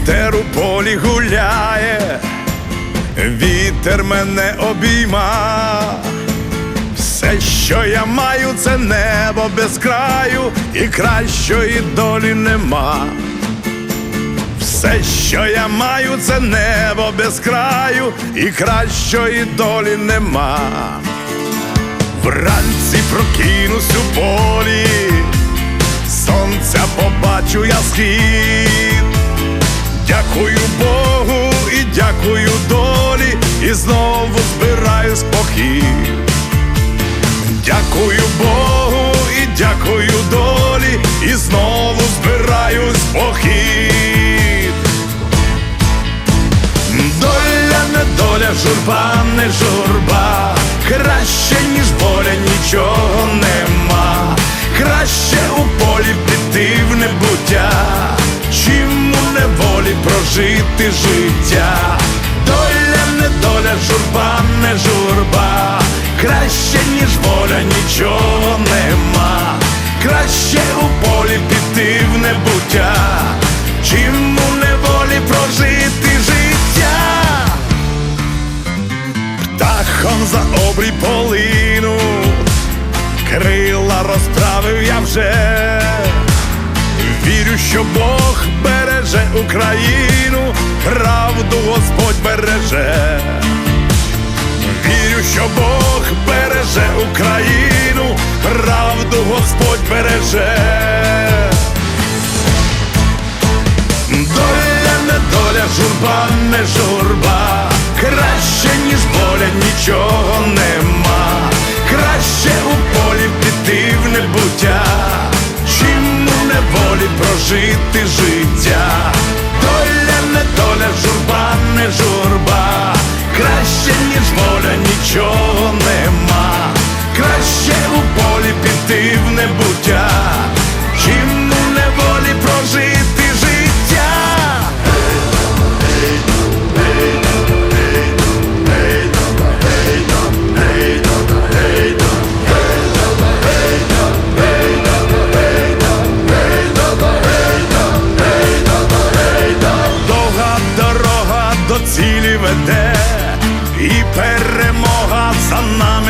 вітер у полі гуляє, вітер мене обійма. Все, що я маю, це небо без краю, і кращої долі нема. Все, що я маю, це небо без краю, і кращої долі нема. Вранці прокинусь у полі, сонця побачу я схід. Дякую долі, і знову збираюсь в. Дякую Богу і дякую долі, і знову збираюсь в похід. Доля не доля, журба не журба, краще, ніж воля, нічого нема. Краще у полі піти в небуття, чим у неволі прожити життя. Журба не журба, краще, ніж воля, нічого нема. Краще у полі піти в небуття, чим у неволі прожити життя. Птахом за обрій полину, крила розправив я вже. Вірю, що Бог береже Україну, правду Господь береже. Що Бог береже Україну, правду Господь береже. Доля не доля, журба не журба, краще, ніж воля, нічого нема. Краще у полі піти в небуття, чим у неволі прожити життя. Ніж воля, нічого нема. Краще у полі піти в небуття,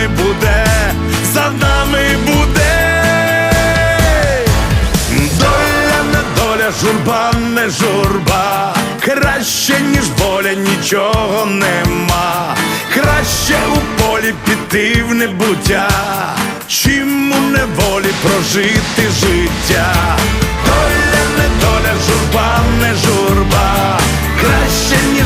нами буде, за нами буде. Доля не доля, журба не журба, краще, ніж воля, нічого нема. Краще у полі піти в небуття, чим у неволі прожити життя. Доля не доля, журба не журба, краще, ніж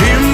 Jim